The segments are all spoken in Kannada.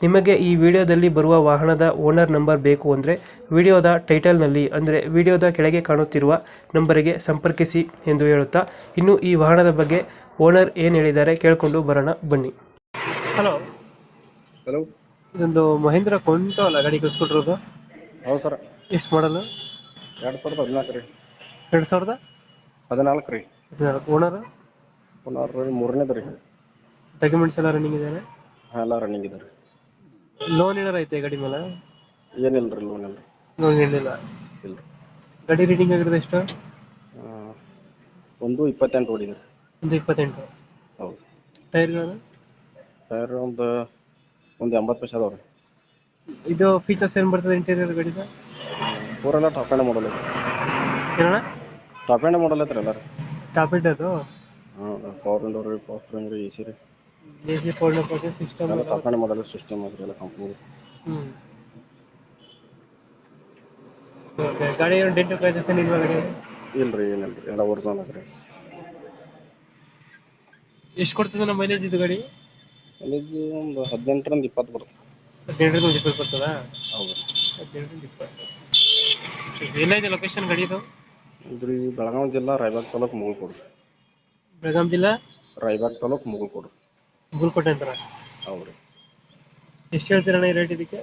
ನಿಮಗೆ ಈ ವಿಡಿಯೋದಲ್ಲಿ ಬರುವ ವಾಹನದ ಓನರ್ ನಂಬರ್ ಬೇಕು ಅಂದರೆ ವಿಡಿಯೋದ ಟೈಟಲ್ನಲ್ಲಿ ಅಂದರೆ ವಿಡಿಯೋದ ಕೆಳಗೆ ಕಾಣುತ್ತಿರುವ ನಂಬರಿಗೆ ಸಂಪರ್ಕಿಸಿ ಎಂದು ಹೇಳುತ್ತಾ ಇನ್ನು ಈ ವಾಹನದ ಬಗ್ಗೆ ಓನರ್ ಏನು ಹೇಳಿದ್ದಾರೆ ಕೇಳಿಕೊಂಡು ಬರೋಣ ಬನ್ನಿ. ಹಲೋ. ಹಲೋ. ಇದೊಂದು ಮಹೇಂದ್ರ ಕೊಂಟು ಅಲ್ಲ ಗಾಡಿ ಕಳಿಸ್ಕೊಟ್ರೋದು ಹೌದು ಸರ್. ಎಷ್ಟು ಮಾಡಲ್ಲ ಎರಡು ಸಾವಿರದ ಹದಿನಾಲ್ಕು ರೀ. ಎರಡು ಸಾವಿರದ? ಹದಿನಾಲ್ಕು ರೀ. ಹದಿನಾಲ್ಕು. ಓನರ್ ಓನರ್ ಮೂರನೇದು ರೀ. ಡಾಕ್ಯುಮೆಂಟ್ಸ್ ಎಲ್ಲ ರನ್ನಿಂಗ್ ಇದ್ದಾರೆ ಹಾಂ ಎಲ್ಲ ರನ್ನಿಂಗ್ ಇದೆ ರೀ ಲೋನ್ ಏನಾರ ಐತೆ ಗಾಡಿ ಮೇಲೆ? ಏನಿಲ್ಲ ರೀ ಲೋನ್ ಇಲ್ಲ ಲೋನ್ ಏನಿಲ್ಲ. ಇಲ್ಲ. ರೀ ಗಾಡಿ ರೀಡಿಂಗ್ ಆಗಿರೋದು ಎಷ್ಟು? ಆ, ಒಂದು ಇಪ್ಪತ್ತೆಂಟು ಓಡಿದೆ ರೀ. ಒಂದು ಇಪ್ಪತ್ತೆಂಟು. ಹೌದು. ಟೈರ್ಗಳು ಟೈರ್ ಒಂದು ಒಂದು ಎಂಬತ್ತು ಪೈಸೆ ಅದಾವೆ ರೀ. ಇದು ಫೀಚರ್ಸ್ ಏನು ಬರ್ತದೆ ಇಂಟೀರಿಯರ್ ಗಾಡಿದ? ಪೂರೆಲ್ಲ ಟಾಪ್ ಆ್ಯಂಡ್ ಮಾಡಲ್ ಐತೆ ಏನಣ್ಣ? ಟಾಪ್ ಆ್ಯಂಡ್ ಮಾಡಲ್ ಐತ್ರಿ ಎಲ್ಲ ರೀ ಟಾಪ್ ಇಟ್ ಅದು? ಹಾಂ ಪವರ್ ವಿಂಡೋ ರೀ ಪವರ್ ಸ್ಟ್ರಿಂಗ್ ರೀ ಎ ಸಿ ರೀ. ಎ ಸಿ ಕೊಟ್ಟು ಸಿಸ್ಟಮ್ ಎಲ್ಲ ಟಾಪ್ ಆ್ಯಂಡ್ ಸಿಸ್ಟಮ್ ಅಲ್ಲಿ ರೀ ಎಲ್ಲ ಕಂಪ್ನಿ ಹ್ಞೂ ಓಕೆ ಗಾಡಿ ಏನು ಡೆಂಟ್ ಏನು ಇಲ್ವಾ ಗಾಡಿ? ಇಲ್ಲ ರೀ ಏನಿಲ್ಲ ರೀ ಎಲ್ಲ ಒರಿಜಿನಲ್ ಅದ್ರೆ. ಇಷ್ಟ ಎಷ್ಟು ಕೊಡ್ತದೆ ನಮ್ಮ ಮೈಲೇಜ್ ಇದು ಗಾಡಿ? ಮೈಲೇಜ್ ಒಂದು ಹದಿನೆಂಟರಿಂದ ಇಪ್ಪತ್ತು ಬರುತ್ತೆ. ಹದಿನೆಂಟರಿಂದ ಒಂದು ಇಪ್ಪತ್ತು ಬರ್ತದಾ? ಹೌದು. ಹದಿನೆಂಟರಿಂದ ಇಪ್ಪತ್ತು. ಎಲ್ಲೈತೆ ಲೊಕೇಶನ್ ಗಾಡಿ ಇದು? ಇದು ಬೆಳಗಾವಿ ಜಿಲ್ಲಾ ರಾಯಬಾಗ್ ತಾಲೂಕು ಮುಗುಳ್ಕೋಡು. ಬೆಳಗಾವಿ ಜಿಲ್ಲಾ? ರಾಯಬಾಗ್ ತಾಲೂಕು ಮುಗುಳ್ಕೋಡು. ಗುಲ್ಕೋಟೆ ಅಂತಾರ? ಹೌದು ರೀ ಎಷ್ಟು ಹೇಳ್ತೀರಣ್ಣ ಈ ರೇಟ್ ಇದಕ್ಕೆ?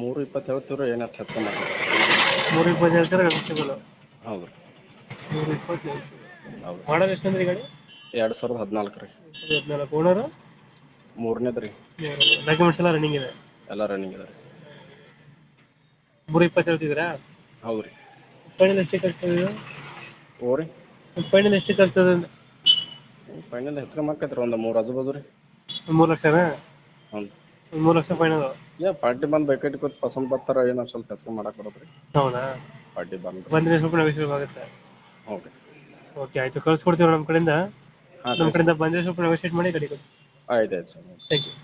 ಮೂರು ಇಪ್ಪತ್ತು ಹೇಳ್ತೀವಿ ಏನು ಹತ್ತು ಹೆಚ್ಚು ಮಾಡಿ ಮೂರು ಇಪ್ಪತ್ತು ಹೇಳ್ತಾರೆ ವ್ಯವಸ್ಥೆಗಳು ಹೌದು ರೀ ಮೂರು ಇಪ್ಪತ್ತು ಹೌದು ಮಾಡಲ್ ಎಷ್ಟು ಅಂದ್ರೆ ಈ ಗಾಡಿ? ಎರಡು ಸಾವಿರದ ಹದಿನಾಲ್ಕು ರೀ. ಹದಿನಾಲ್ಕು. ಓನರು? ಮೂರನೇದು ರೀ. ಡಾಕ್ಯುಮೆಂಟ್ಸ್ ಎಲ್ಲ ರನ್ನಿಂಗ್ ಇದೆ? ಎಲ್ಲ ರನ್ನಿಂಗ್ ಇದೆ ರೀ. ಮೂರು ಇಪ್ಪತ್ತು ಹೇಳ್ತಿದ್ದೀರಾ? ಹೌದು ರೀ ಫೈನಲ್ ಎಷ್ಟು ಆಗ್ತದೆ ಓ ರೀ. ಫೈನಲ್ ಎಷ್ಟು ಆಗ್ತದೆ ಅಂತ? ಫೈನಲ್ ಹೆಚ್ಚು ಮಾಡ್ಕೈತ್ರಿ ಒಂದ್ ಒಂದು ಮೂರು ಆಜು ಬಾಜು ರೀ ಮೂರು ಲಕ್ಷನಾ? ಒಂದು ಮೂರು ಲಕ್ಷ ಫೈನಲ್ ಏ ಪಾರ್ಟಿ ಬಂದು ಬೇಕಾಗಿ ಕೂತ್ ಪಸಂದ್ ಬರ್ತಾರ ಏನೋ ಸ್ವಲ್ಪ ಹೆಚ್ಚು ಮಾಡಕ್ಕೆ ಬರುತ್ತೆ ರೀ ಹೌದಾ? ಪಾರ್ಟಿ ಬಂದು ಬಂದ್ರೆ ಸ್ವಲ್ಪ ನೆಗೋಷಿಯಬಲ್ ಆಗುತ್ತೆ. ಓಕೆ ಓಕೆ ಕಳ್ಸಿ ಕೊಡ್ತೀವಿ ನಮ್ಮ ಕಡೆಯಿಂದ. ಹಾಂ ನಮ್ಮ ಕಡೆಯಿಂದ ಬಂದರೆ ಸ್ವಲ್ಪ ನೆಗೋಷಿಯೇಟ್ ಮಾಡಿ ಕಡಿಗೆ ಕೊಡಿ. ಆಯ್ತು ಆಯ್ತು ಸರ್. Thank you